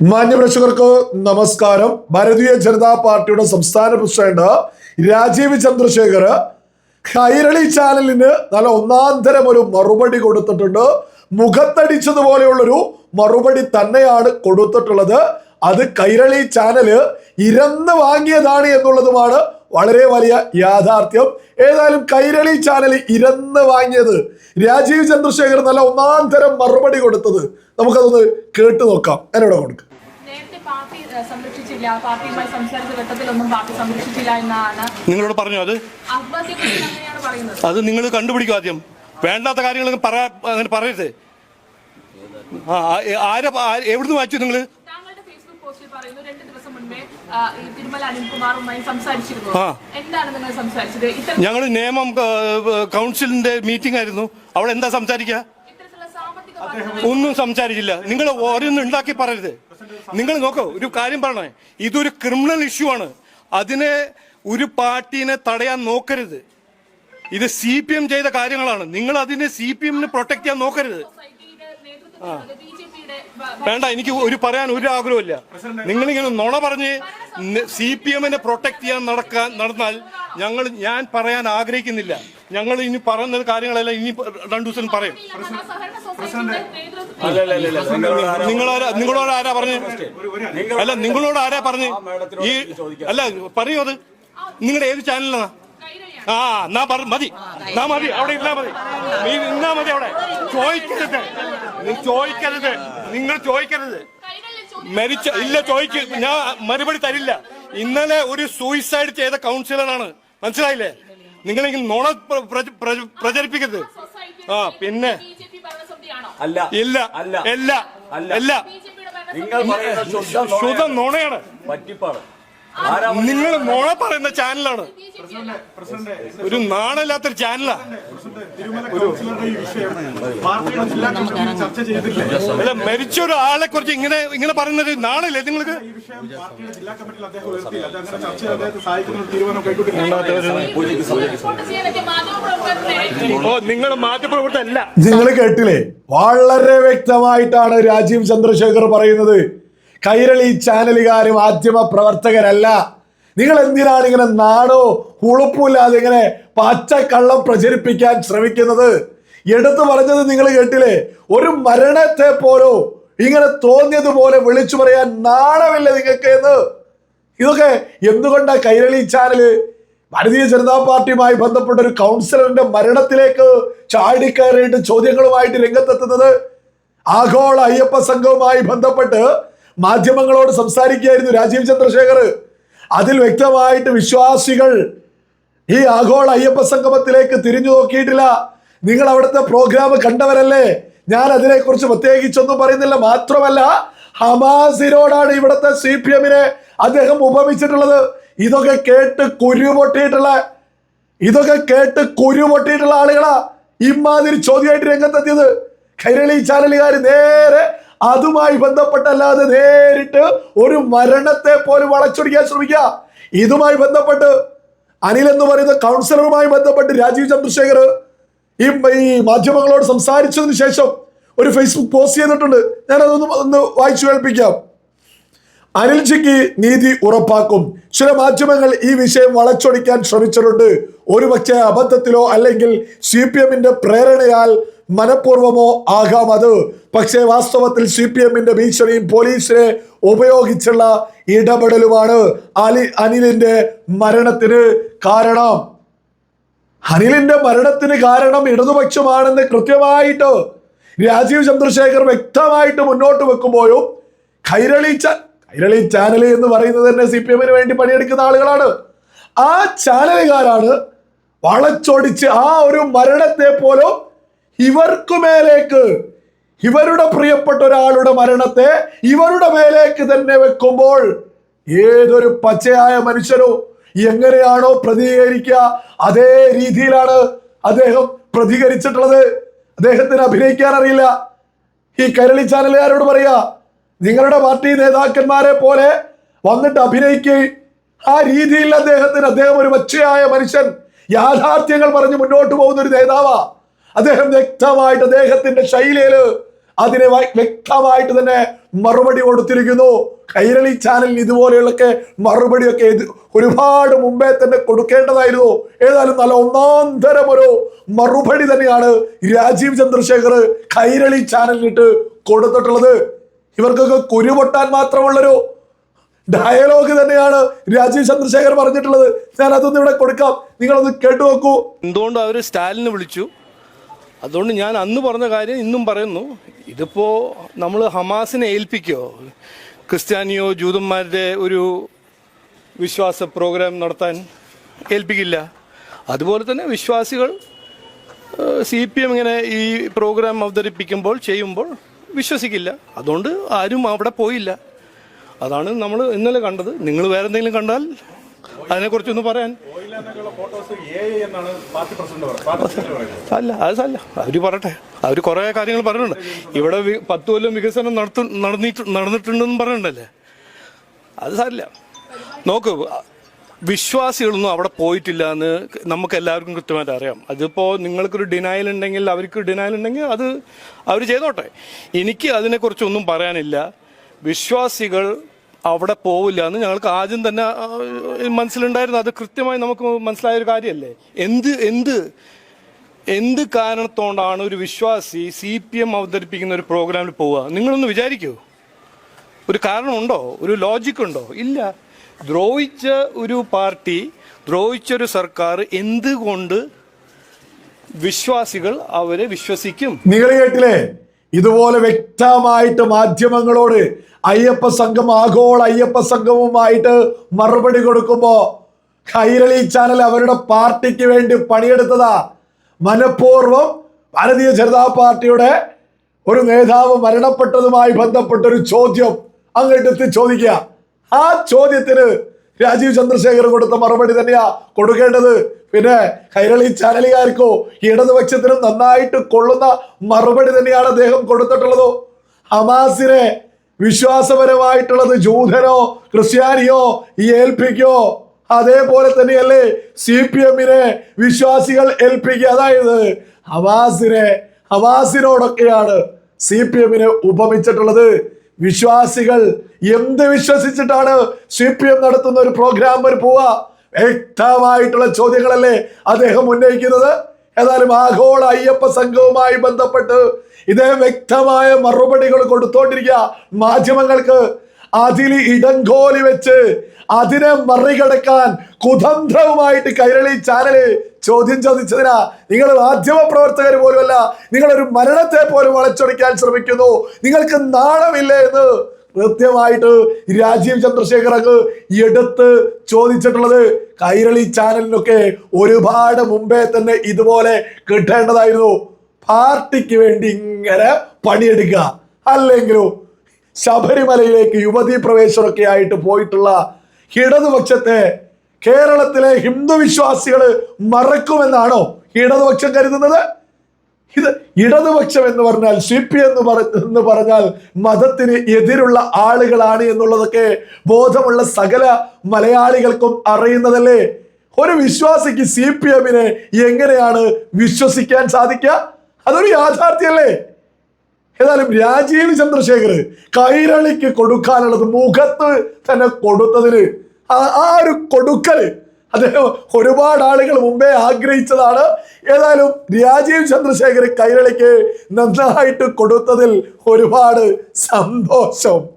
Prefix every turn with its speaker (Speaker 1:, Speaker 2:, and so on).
Speaker 1: മാന്യപ്രേക്ഷകർക്ക് നമസ്കാരം. ഭാരതീയ ജനതാ പാർട്ടിയുടെ സംസ്ഥാന പ്രസിഡന്റ് രാജീവ് ചന്ദ്രശേഖർ കൈരളി ചാനലിന് നല്ല ഒന്നാന്തരം ഒരു മറുപടി കൊടുത്തിട്ടുണ്ട്. മുഖത്തടിച്ചതുപോലെയുള്ളൊരു മറുപടി തന്നെയാണ് കൊടുത്തിട്ടുള്ളത്. അത് കൈരളി ചാനൽ ഇരന്ന് വാങ്ങിയതാണ് എന്നുള്ളതുമാണ് വളരെ വലിയ യാഥാർത്ഥ്യം. ഏതായാലും കൈരളി ചാനൽ ഇരന്ന് വാങ്ങിയത് രാജീവ് ചന്ദ്രശേഖർ നല്ല ഒന്നാം തരം മറുപടി കൊടുത്തത്. നമുക്കതൊന്ന് കേട്ടു നോക്കാം. എന്നോട് കൊടുക്കുക
Speaker 2: നേരത്തെ പാർട്ടി സംരക്ഷിച്ചില്ല. പാർട്ടിയുമായി സംസാരിച്ച ഘട്ടത്തിലൊന്നും പാർട്ടി സംരക്ഷിച്ചില്ല എന്നാണ്
Speaker 3: നിങ്ങളോട് പറഞ്ഞു അത്? അത് നിങ്ങൾ കണ്ടുപിടിക്കും ആദ്യം. വേണ്ടാത്ത കാര്യങ്ങൾ പറയാ അങ്ങനെ പറയരുത്. ആരെ എവിടുന്ന് വായിച്ചു നിങ്ങൾ
Speaker 2: താങ്കളുടെ ഫേസ്ബുക്ക് പോസ്റ്റിൽ പറയുന്നു രണ്ട് തിരുമല അനിൽകുമാറുമായി സംസാരിച്ചിരുന്നു. എന്താണ് നിങ്ങൾ സംസാരിച്ചത്?
Speaker 3: ഞങ്ങൾ നിയമം കൗൺസിലിന്റെ മീറ്റിംഗ് ആയിരുന്നു. അവിടെ എന്താ സംസാരിക്കുക ഒന്നും സംസാരിച്ചില്ല. നിങ്ങൾ ഓരോന്നും ഉണ്ടാക്കി പറയരുത്. നിങ്ങൾ നോക്കൂ ഒരു കാര്യം പറയണേ. ഇതൊരു ക്രിമിനൽ ഇഷ്യൂ ആണ്. അതിനെ ഒരു പാർട്ടീനെ തടയാൻ നോക്കരുത്. ഇത് സി പി എം ചെയ്ത കാര്യങ്ങളാണ്. നിങ്ങൾ അതിനെ സി പി എമ്മിന് പ്രൊട്ടക്ട് ചെയ്യാൻ നോക്കരുത്.
Speaker 2: പിയുടെ
Speaker 3: വേണ്ട എനിക്ക് ഒരു പറയാൻ ഒരു ആഗ്രഹമില്ല നിങ്ങളിങ്ങനെ നുണ പറഞ്ഞ് സി പി എമ്മിനെ പ്രൊട്ടക്ട് ചെയ്യാൻ നടക്കാൻ നടന്നാൽ ഞങ്ങൾ ഞാൻ പറയാൻ ആഗ്രഹിക്കുന്നില്ല. ഞങ്ങൾ ഇനി പറയുന്ന കാര്യങ്ങളെല്ലാം ഇനി രണ്ടു ദിവസം പറയും. നിങ്ങളാരാ നിങ്ങളോട് ആരാ പറഞ്ഞു? അല്ല നിങ്ങളോട് ആരാ പറഞ്ഞു? ഈ അല്ല പറയൂ അത്. നിങ്ങളുടെ ഏത് ചാനലിലാണ് ആ എന്നാ പറ മതി. എന്നാ മതി. അവിടെ ഇരുന്നാ മതി. നീ ഇന്നാ മതി അവിടെ. ചോദിക്കരുത്. നീ ചോദിക്കരുത്. നിങ്ങൾ ചോദിക്കരുത്. മരിച്ച ഇല്ല ചോദിക്ക്. ഞാൻ മറുപടി തരില്ല. ഇന്നലെ ഒരു സൂയിസൈഡ് ചെയ്ത കൗൺസിലറാണ് മനസ്സിലായില്ലേ? നിങ്ങളെങ്കിൽ നുണ പ്ര- പ്ര- പ്ര- പ്രചരിപ്പിക്കരുത്. ആ പിന്നെ.
Speaker 4: അല്ല.
Speaker 3: ഇല്ല.
Speaker 4: അല്ല. അല്ല.
Speaker 2: അല്ല.
Speaker 4: നിങ്ങൾ പറയുന്നത് ശുദ്ധ
Speaker 3: ശുദ്ധ നുണയാണ്.
Speaker 4: പറ്റിപ്പാണ്
Speaker 3: നിങ്ങൾ മോള പറയുന്ന ചാനലാണ്. ഒരു നാണല്ലാത്തൊരു ചാനലാ.
Speaker 5: തിരുമല കൗൺസിലറുടെ ഈ വിഷയം പാർട്ടിയുടെ ജില്ലാ കമ്മിറ്റിയിൽ ചർച്ച ചെയ്തിട്ടില്ല.
Speaker 3: അല്ല മരിച്ച ഒരു ആളെ കുറിച്ച് ഇങ്ങനെ ഇങ്ങനെ പറയുന്നത് നാണല്ലേ നിങ്ങൾക്ക് ഓ നിങ്ങൾ മാറ്റപ്രവർത്തല്ല
Speaker 1: നിങ്ങൾ കേട്ടില്ലേ? വളരെ വ്യക്തമായിട്ടാണ് രാജീവ് ചന്ദ്രശേഖർ പറയുന്നത്. കൈരളി ചാനലുകാരും മാധ്യമ പ്രവർത്തകരല്ല. നിങ്ങൾ എന്തിനാണ് ഇങ്ങനെ നാടോ ഉളുപ്പില്ലാതെ ഇങ്ങനെ പച്ചക്കള്ളം പ്രചരിപ്പിക്കാൻ ശ്രമിക്കുന്നത്? എടുത്തു പറഞ്ഞത് നിങ്ങൾ കേട്ടില്ലേ? ഒരു മരണത്തെ പോലോ ഇങ്ങനെ തോന്നിയതുപോലെ വിളിച്ചു പറയാൻ നാണമില്ല നിങ്ങൾക്ക് എന്ന്. ഇതൊക്കെ എന്തുകൊണ്ടാ കൈരളി ചാനൽ ഭാരതീയ ജനതാ പാർട്ടിയുമായി ബന്ധപ്പെട്ട ഒരു കൗൺസിലറിന്റെ മരണത്തിലേക്ക് ചാടിക്കയറിയിട്ട് ചോദ്യങ്ങളുമായിട്ട് രംഗത്തെത്തുന്നത്? ആഗോള അയ്യപ്പ സംഘവുമായി ബന്ധപ്പെട്ട് മാധ്യമങ്ങളോട് സംസാരിക്കുകയായിരുന്നു രാജീവ് ചന്ദ്രശേഖർ. അതിൽ വ്യക്തമായിട്ട് വിശ്വാസികൾ ഈ ആഗോള അയ്യപ്പ സംഗമത്തിലേക്ക് തിരിഞ്ഞു നോക്കിയിട്ടില്ല. നിങ്ങൾ അവിടുത്തെ പ്രോഗ്രാം കണ്ടവരല്ലേ? ഞാൻ അതിനെക്കുറിച്ച് പ്രത്യേകിച്ചൊന്നും പറയുന്നില്ല. മാത്രമല്ല ഹമാസിനോടാണ് ഇവിടുത്തെ സി പി എമ്മിനെ അദ്ദേഹം ഉപമിച്ചിട്ടുള്ളത്. ഇതൊക്കെ കേട്ട് കുരു പൊട്ടിയിട്ടുള്ള ഇതൊക്കെ കേട്ട് കുരു പൊട്ടിയിട്ടുള്ള ആളുകളാ ഇമാതിരി ചോദ്യമായിട്ട് രംഗത്തെത്തിയത്. കൈരളി ചാനലുകാർ നേരെ അതുമായി ബന്ധപ്പെട്ടല്ലാതെ നേരിട്ട് ഒരു മരണത്തെ പോലും വളച്ചൊടിക്കാൻ ശ്രമിക്കുക. ഇതുമായി ബന്ധപ്പെട്ട് അനിൽ എന്ന് പറയുന്ന കൗൺസിലറുമായി ബന്ധപ്പെട്ട് രാജീവ് ചന്ദ്രശേഖർ ഈ ഈ മാധ്യമങ്ങളോട് സംസാരിച്ചതിന് ശേഷം ഒരു ഫേസ്ബുക്ക് പോസ്റ്റ് ചെയ്തിട്ടുണ്ട്. ഞാനതൊന്ന് ഒന്ന് വായിച്ചു കേൾപ്പിക്കാം. അനിൽജിക്ക് നീതി ഉറപ്പാക്കും. ചില മാധ്യമങ്ങൾ ഈ വിഷയം വളച്ചൊടിക്കാൻ ശ്രമിച്ചിട്ടുണ്ട്. ഒരുപക്ഷെ അബദ്ധത്തിലോ അല്ലെങ്കിൽ സി പി എമ്മിന്റെ പ്രേരണയാൽ മനഃപൂർവമോ ആകാം അത്. പക്ഷേ വാസ്തവത്തിൽ സി പി എമ്മിന്റെ ഭീഷണിയും പോലീസിനെ ഉപയോഗിച്ചുള്ള ഇടപെടലുമാണ് അലി അനിലിന്റെ മരണത്തിന് കാരണം. അനിലിന്റെ മരണത്തിന് കാരണം ഇടതുപക്ഷമാണെന്ന് കൃത്യമായിട്ട് രാജീവ് ചന്ദ്രശേഖർ വ്യക്തമായിട്ട് മുന്നോട്ട് വെക്കുമ്പോഴും കൈരളി കൈരളി ചാനൽ എന്ന് പറയുന്നത് തന്നെ സി പി എമ്മിന് വേണ്ടി പണിയെടുക്കുന്ന ആളുകളാണ്. ആ ചാനലുകാരാണ് വളച്ചൊടിച്ച് ആ ഒരു മരണത്തെ പോലും ഇവർക്കു മേലേക്ക് ഇവരുടെ പ്രിയപ്പെട്ട ഒരാളുടെ മരണത്തെ ഇവരുടെ മേലേക്ക് തന്നെ വെക്കുമ്പോൾ ഏതൊരു പച്ചയായ മനുഷ്യനോ എങ്ങനെയാണോ പ്രതികരിക്കുക അതേ രീതിയിലാണ് അദ്ദേഹം പ്രതികരിച്ചിട്ടുള്ളത്. അദ്ദേഹത്തിന് അഭിനയിക്കാൻ അറിയില്ല. ഈ കരളി ചാനലുകാരോട് പറയാ നിങ്ങളുടെ പാർട്ടി നേതാക്കന്മാരെ പോലെ വന്നിട്ട് അഭിനയിക്കുകയും ആ രീതിയിൽ അദ്ദേഹത്തിന് അദ്ദേഹം ഒരു പച്ചയായ മനുഷ്യൻ. യാഥാർത്ഥ്യങ്ങൾ പറഞ്ഞ് മുന്നോട്ട് പോകുന്ന ഒരു നേതാവാ. അദ്ദേഹം വ്യക്തമായിട്ട് അദ്ദേഹത്തിന്റെ ശൈലിയിൽ അതിനെ വ്യക്തമായിട്ട് തന്നെ മറുപടി കൊടുത്തിരിക്കുന്നു. കൈരളി ചാനലിന് ഇതുപോലെയുള്ളൊക്കെ മറുപടിയൊക്കെ ഒരുപാട് മുമ്പേ തന്നെ കൊടുക്കേണ്ടതായിരുന്നു. ഏതായാലും നല്ല ഒന്നാം തരം ഒരു മറുപടി തന്നെയാണ് രാജീവ് ചന്ദ്രശേഖർ കൈരളി ചാനലിനിട്ട് കൊടുത്തിട്ടുള്ളത്. ഇവർക്കൊക്കെ കുരുപൊട്ടാൻ മാത്രമുള്ളൊരു ഡയലോഗ് തന്നെയാണ് രാജീവ് ചന്ദ്രശേഖർ പറഞ്ഞിട്ടുള്ളത്. ഞാൻ അതൊന്നും ഇവിടെ കൊടുക്കാം. നിങ്ങളൊന്ന് കേട്ടു നോക്കൂ.
Speaker 3: എന്തുകൊണ്ട് അവർ സ്റ്റാലിനെ വിളിച്ചു. അതുകൊണ്ട് ഞാൻ അന്ന് പറഞ്ഞ കാര്യം ഇന്നും പറയുന്നു. ഇതിപ്പോൾ നമ്മൾ ഹമാസിനെ ഏൽപ്പിക്കോ? ക്രിസ്ത്യാനിയോ ജൂതന്മാരുടെ ഒരു വിശ്വാസ പ്രോഗ്രാം നടത്താൻ ഏൽപ്പിക്കില്ല. അതുപോലെ തന്നെ വിശ്വാസികൾ സി പി എം ഇങ്ങനെ ഈ പ്രോഗ്രാം അവതരിപ്പിക്കുമ്പോൾ ചെയ്യുമ്പോൾ വിശ്വസിക്കില്ല. അതുകൊണ്ട് ആരും അവിടെ പോയില്ല. അതാണ് നമ്മൾ ഇന്നലെ കണ്ടത്. നിങ്ങൾ വേറെ എന്തെങ്കിലും കണ്ടാൽ അതിനെക്കുറിച്ചൊന്ന് പറയാൻ. അല്ല അത് അല്ല. അവർ പറയട്ടെ. അവർ കുറേ കാര്യങ്ങൾ പറഞ്ഞിട്ടുണ്ട്. ഇവിടെ പത്ത് കൊല്ലം വികസനം നടത്തു നടന്നിട്ട് നടന്നിട്ടുണ്ടെന്ന് പറഞ്ഞിട്ടുണ്ടല്ലേ? അത് സാരില്ല. നോക്ക് വിശ്വാസികളൊന്നും അവിടെ പോയിട്ടില്ല എന്ന് നമുക്ക് എല്ലാവർക്കും കൃത്യമായിട്ട് അറിയാം. അതിപ്പോൾ നിങ്ങൾക്കൊരു ഡിനയൽ ഉണ്ടെങ്കിൽ അവർക്ക് ഡിനയൽ ഉണ്ടെങ്കിൽ അത് അവർ ചെയ്തോട്ടെ. എനിക്ക് അതിനെക്കുറിച്ചൊന്നും പറയാനില്ല. വിശ്വാസികൾ അവിടെ പോവില്ല എന്ന് ഞങ്ങൾക്ക് ആദ്യം തന്നെ മനസ്സിലുണ്ടായിരുന്നു. അത് കൃത്യമായി നമുക്ക് മനസ്സിലായ ഒരു കാര്യമല്ലേ? എന്ത് എന്ത് എന്ത് കാരണത്തോണ്ടാണ് ഒരു വിശ്വാസി സി പി എം അവതരിപ്പിക്കുന്ന ഒരു പ്രോഗ്രാമിൽ പോവുക? നിങ്ങളൊന്ന് വിചാരിക്കൂ. ഒരു കാരണമുണ്ടോ? ഒരു ലോജിക് ഉണ്ടോ? ഇല്ല. ദ്രോഹിച്ച ഒരു പാർട്ടി ദ്രോഹിച്ച ഒരു സർക്കാർ എന്തുകൊണ്ട് വിശ്വാസികൾ അവരെ വിശ്വസിക്കും?
Speaker 1: നിങ്ങൾ കേട്ടില്ലേ? ഇതുപോലെ വ്യക്തമായിട്ട് മാധ്യമങ്ങളോട് അയ്യപ്പ സംഘം ആഗോള അയ്യപ്പ സംഘവുമായിട്ട് മറുപടി കൊടുക്കുമ്പോ കൈരളി ചാനൽ അവരുടെ പാർട്ടിക്ക് വേണ്ടി പണിയെടുത്തതാ. മനഃപൂർവം ഭാരതീയ ജനതാ പാർട്ടിയുടെ ഒരു നേതാവ് മരണപ്പെട്ടതുമായി ബന്ധപ്പെട്ട ഒരു ചോദ്യം അങ്ങോട്ടെത്തി ചോദിക്കുക. ആ ചോദ്യത്തിന് രാജീവ് ചന്ദ്രശേഖർ കൊടുത്ത മറുപടി തന്നെയാ കൊടുക്കേണ്ടത്. പിന്നെ കൈരളി ചാനലുകാർക്കോ ഇടതുപക്ഷത്തിനും നന്നായിട്ട് കൊള്ളുന്ന മറുപടി തന്നെയാണ് അദ്ദേഹം കൊടുത്തിട്ടുള്ളതോ. ഹമാസിനെ വിശ്വാസപരമായിട്ടുള്ളത് ജൂതനോ ക്രിസ്ത്യാനിയോ ഏൽപ്പിക്കോ അതേപോലെ തന്നെയല്ലേ സി പി എമ്മിനെ വിശ്വാസികൾ ഏൽപ്പിക്കുക. അതായത് ഹമാസിനെ ഹമാസിനോടൊക്കെയാണ് സി പി എമ്മിനെ ഉപമിച്ചിട്ടുള്ളത്. വിശ്വാസികൾ എന്ത് വിശ്വസിച്ചിട്ടാണ് സി പി എം നടത്തുന്ന ഒരു പ്രോഗ്രാം വരെ പോവുക? വ്യക്തമായിട്ടുള്ള ചോദ്യങ്ങളല്ലേ അദ്ദേഹം ഉന്നയിക്കുന്നത്. ഏതായാലും ആഗോള അയ്യപ്പ സംഘവുമായി ബന്ധപ്പെട്ട് ഇദ്ദേഹം വ്യക്തമായ മറുപടികൾ കൊടുത്തോണ്ടിരിക്കുക. മാധ്യമങ്ങൾക്ക് അതിൽ ഇടങ്കോലി വെച്ച് അതിനെ മറികടക്കാൻ കുതന്ത്രവുമായിട്ട് കൈരളി ചാനൽ ചോദ്യം ചോദിച്ചതിനാ നിങ്ങൾ മാധ്യമ പ്രവർത്തകർ പോലുമല്ല നിങ്ങളൊരു മരണത്തെ പോലും വളച്ചൊടിക്കാൻ ശ്രമിക്കുന്നു നിങ്ങൾക്ക് നാണമില്ലേ എന്ന് കൃത്യമായിട്ട് രാജീവ് ചന്ദ്രശേഖർ അങ്ങ് എടുത്ത് ചോദിച്ചിട്ടുള്ളത് കൈരളി ചാനലിനൊക്കെ ഒരുപാട് മുമ്പേ തന്നെ ഇതുപോലെ കിട്ടേണ്ടതായിരുന്നു. പാർട്ടിക്ക് വേണ്ടി ഇങ്ങനെ പണിയെടുക്കുക. അല്ലെങ്കിലും ശബരിമലയിലേക്ക് യുവതീ പ്രവേശനമൊക്കെ ആയിട്ട് പോയിട്ടുള്ള ഇടതുപക്ഷത്തെ കേരളത്തിലെ ഹിന്ദു വിശ്വാസികൾ മറക്കുമെന്നാണോ ഇടതുപക്ഷം കരുതുന്നത്? ഇത് ഇടതുപക്ഷം എന്ന് പറഞ്ഞാൽ സി പി എന്ന് എന്ന് പറഞ്ഞാൽ മതത്തിന് എതിരുള്ള ആളുകളാണ് എന്നുള്ളതൊക്കെ ബോധമുള്ള സകല മലയാളികൾക്കും അറിയുന്നതല്ലേ? ഒരു വിശ്വാസിക്ക് സി പി എമ്മിനെ എങ്ങനെയാണ് വിശ്വസിക്കാൻ സാധിക്കുക? അതൊരു യാഥാർത്ഥ്യമല്ലേ? ഏതായാലും രാജീവ് ചന്ദ്രശേഖർ കൈരളിക്ക് കൊടുക്കാനുള്ളത് മുഖത്ത് തന്നെ കൊടുത്തതിന് ആ- ഒരു കൊടുക്കൽ അദ്ദേഹം ഒരുപാട് ആളുകൾ മുമ്പേ ആഗ്രഹിച്ചതാണ്. ഏതായാലും രാജീവ് ചന്ദ്രശേഖർ കൈരളിക്ക് നന്നായിട്ട് കൊടുത്തതിൽ ഒരുപാട് സന്തോഷം.